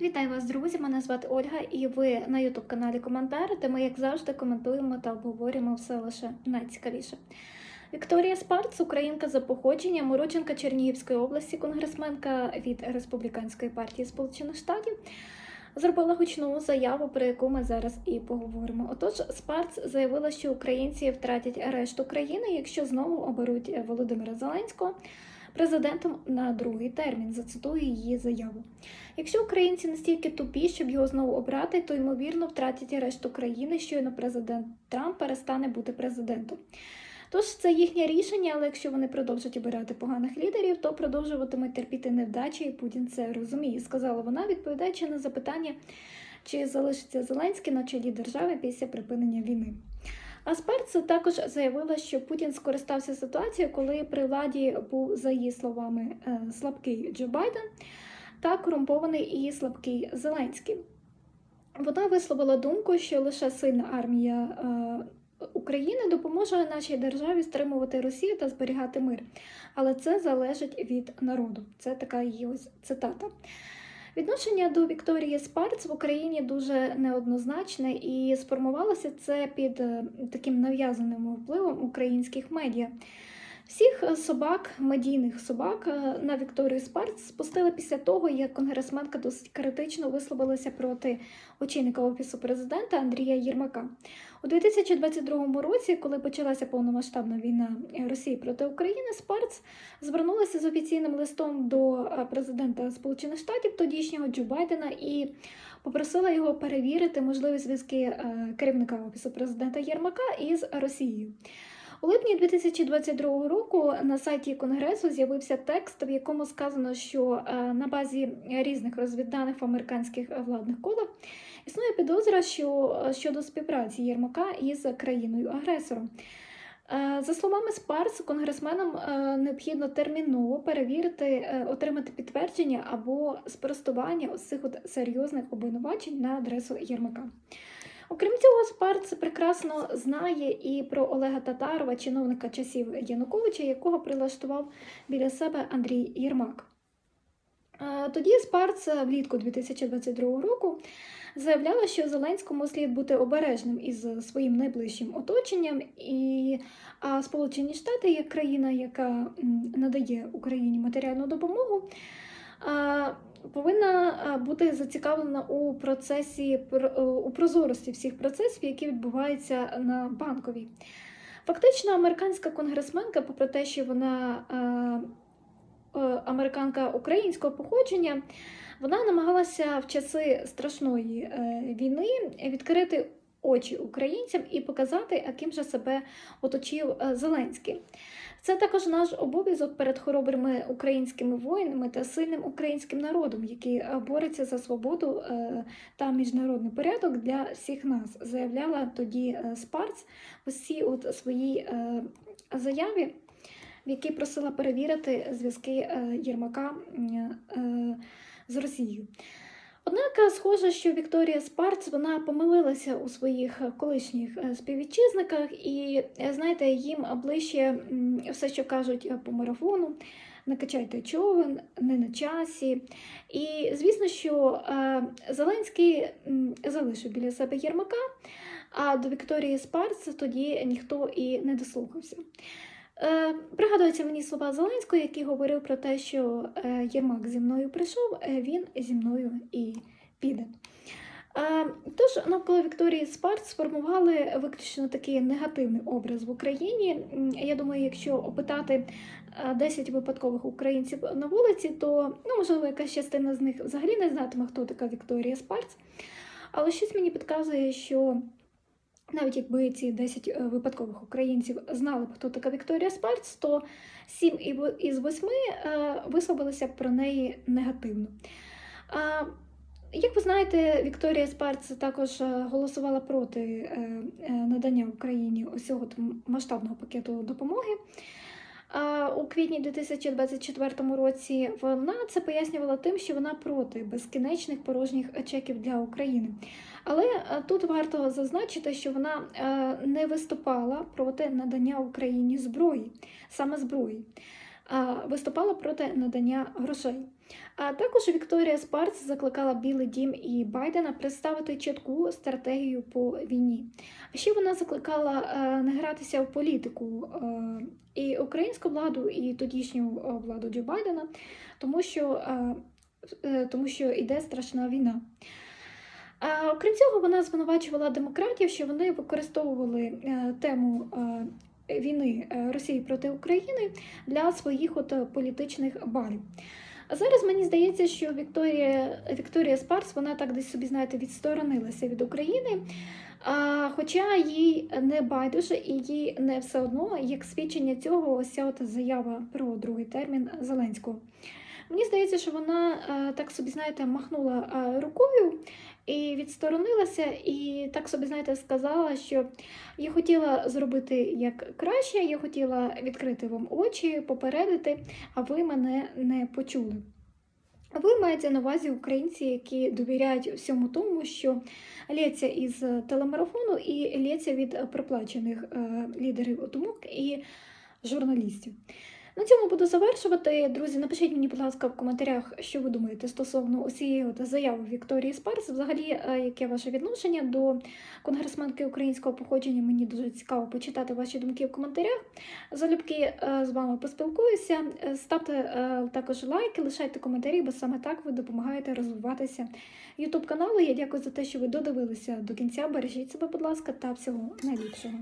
Вітаю вас, друзі! Мене звати Ольга, і ви на youtube каналі Коментар, де ми, як завжди, коментуємо та обговорюємо все лише найцікавіше. Вікторія Спарц, українка за походженням, уродженка Чернігівської області, конгресменка від Республіканської партії Сполучених Штатів, зробила гучну заяву, про яку ми зараз і поговоримо. Отож, Спарц заявила, що українці втратять решту країни, якщо знову оберуть Володимира Зеленського президентом на другий термін. Зацитую її заяву. Якщо українці настільки тупі, щоб його знову обрати, то ймовірно втратять решту країни, щойно президент Трамп перестане бути президентом. Тож це їхнє рішення, але якщо вони продовжать обирати поганих лідерів, то продовжуватимуть терпіти невдачі, і Путін це розуміє, сказала вона, відповідаючи на запитання, чи залишиться Зеленський на чолі держави після припинення війни. А Спарц також заявила, що Путін скористався ситуацією, коли при владі був, за її словами, е, слабкий Джо Байден та корумпований і слабкий Зеленський. Вона висловила думку, що лише сильна армія е, України допоможе нашій державі стримувати Росію та зберігати мир. Але це залежить від народу. Це така її ось цитата. Відношення до Вікторії Спарц в Україні дуже неоднозначне і сформувалося це під е, таким нав'язаним впливом українських медіа. Всіх е, собак, медійних собак е, на Вікторію Спарц спустили після того, як конгресменка досить критично висловилася проти очільника офісу президента Андрія Єрмака. У 2022 році, коли почалася повномасштабна війна Росії проти України, Спарц звернулася з офіційним листом до е, президента Сполучених Штатів тодішнього Джо Байдена і попросила його перевірити можливі зв'язки керівника офісу президента Єрмака із Росією. У липні 2022 року на сайті Конгресу з'явився текст, в якому сказано, що на базі різних розвідданих в американських владних колах існує підозра, що щодо співпраці Єрмака із країною-агресором. За словами Спарс, конгресменам необхідно терміново перевірити, отримати підтвердження або спростування ось цих серйозних обвинувачень на адресу Єрмака. Окрім цього, Спарц прекрасно знає і про Олега Татарова, чиновника часів Януковича, якого прилаштував біля себе Андрій Єрмак. Тоді Спарц влітку 2022 року заявляла, що Зеленському слід бути обережним із своїм найближчим оточенням, і а Сполучені Штати, як країна, яка надає Україні матеріальну допомогу, повинна бути зацікавлена у процесі у прозорості всіх процесів, які відбуваються на банковій. Фактично, американська конгресменка, попри те, що вона американка українського походження, вона намагалася в часи страшної е, війни відкрити очі українцям і показати, яким же себе оточив е, Зеленський. Це також наш обов'язок перед хоробрими українськими воїнами та сильним українським народом, який е, бореться за свободу та міжнародний порядок для всіх нас, заявляла тоді Спарц у цій от своїй заяві, в якій просила перевірити зв'язки Єрмака з Росією. Однак, схоже, що Вікторія Спарц вона помилилася у своїх колишніх співвітчизниках, і знаєте, їм ближче все, що кажуть по марафону. Накачайте човен, не на часі. І звісно, що Зеленський залишив біля себе Єрмака, а до Вікторії Спарц тоді ніхто і не дослухався. Е, пригадуються мені слова Зеленського, який говорив про те, що е, Єрмак зі мною прийшов, е, він зі мною і піде. Тож навколо Вікторії Спарт сформували виключно такий негативний образ в Україні. Я думаю, якщо опитати 10 випадкових українців на вулиці, то ну, можливо якась частина з них взагалі не знатиме, хто така Вікторія Спарц. Але щось мені підказує, що навіть якби ці 10 е, випадкових українців знали б, хто така Вікторія Спарц, то 7 із 8 е, висловилися про неї негативно. Як ви знаєте, Вікторія Спарц також е, голосувала проти надання Україні усього масштабного пакету допомоги. У квітні 2024 році вона це пояснювала тим, що вона проти безкінечних порожніх чеків для України. Але е, тут варто зазначити, що вона е, не виступала проти надання Україні зброї, саме зброї. Виступала проти надання грошей. А також Вікторія Спарц закликала Білий Дім і Байдена представити чітку стратегію по війні. Ще вона закликала е, не гратися в політику е, і українську владу, і тодішню е, владу Джо Байдена, тому що, тому що йде страшна війна. Окрім цього, вона звинувачувала демократів, що вони використовували тему війни е, Росії проти України для своїх от е, політичних балів. Зараз мені здається, що Вікторія, Вікторія Спарс, вона так десь собі, знаєте, відсторонилася від України. А, хоча їй не байдуже і їй не все одно, як свідчення цього, ось ця от заява про другий термін Зеленського. Мені здається, що вона е, так собі, знаєте, махнула е, рукою і відсторонилася, і так собі, знаєте, сказала, що я хотіла зробити як краще, я хотіла відкрити вам очі, попередити, а ви мене не почули. Ви маєте на увазі українці, які довіряють всьому тому, що лється із телемарафону і лється від проплачених е, лідерів думок і журналістів. На цьому буду завершувати. Друзі, напишіть мені, будь ласка, в коментарях, що ви думаєте стосовно усієї от заяви Вікторії Спарс. Взагалі, е, яке ваше відношення до конгресменки українського походження? Мені дуже цікаво почитати ваші думки в коментарях. Залюбки е, з вами поспілкуюся. Е, Ставте також лайки, лишайте коментарі, бо саме так ви допомагаєте розвиватися YouTube каналу. Я дякую за те, що ви додивилися до кінця. Бережіть себе, будь ласка, та всього найліпшого.